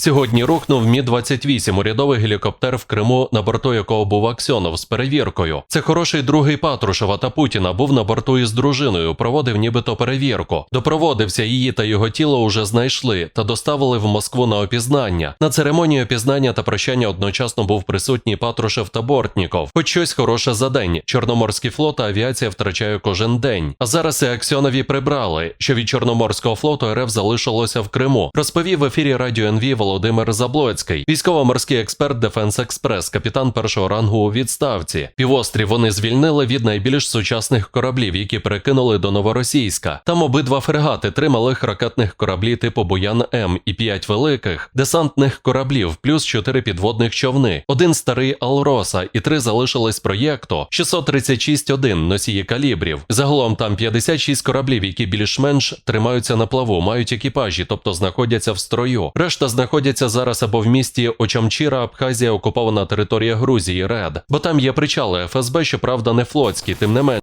Сьогодні рухнув Мі 28 урядовий гелікоптер в Криму, на борту якого був Аксьонов з перевіркою. Це хороший другий Патрушева та Путіна був на борту із дружиною, проводив нібито перевірку. Допроводився її та його тіло уже знайшли та доставили в Москву на опізнання. На церемонії опізнання та прощання одночасно був присутній Патрушев та Бортніков. Хоч щось хороше за день. Чорноморський флот та авіація втрачає кожен день. А зараз і Аксьонові прибрали, що від Чорноморського флоту РФ залишилося в Криму. Розповів в ефірі радіо НВ Володимир Заблоцький, військово-морський експерт Дефенс Експрес, капітан першого рангу у відставці. Півострів вони звільнили від найбільш сучасних кораблів, які перекинули до Новоросійська. Там обидва фрегати, три малих ракетних кораблі типу Боян М і п'ять великих десантних кораблів, плюс чотири підводних човни, один старий Алроса і три залишились проєкту 636-1 носії калібрів. Загалом там 56 кораблів, які більш-менш тримаються на плаву, мають екіпажі, тобто знаходяться в строю. Решта знаходяться зараз або в місті Очамчіра, Абхазія, окупована територія Грузії, Ред. Бо там є причали ФСБ, щоправда, не флотські, тим не менше.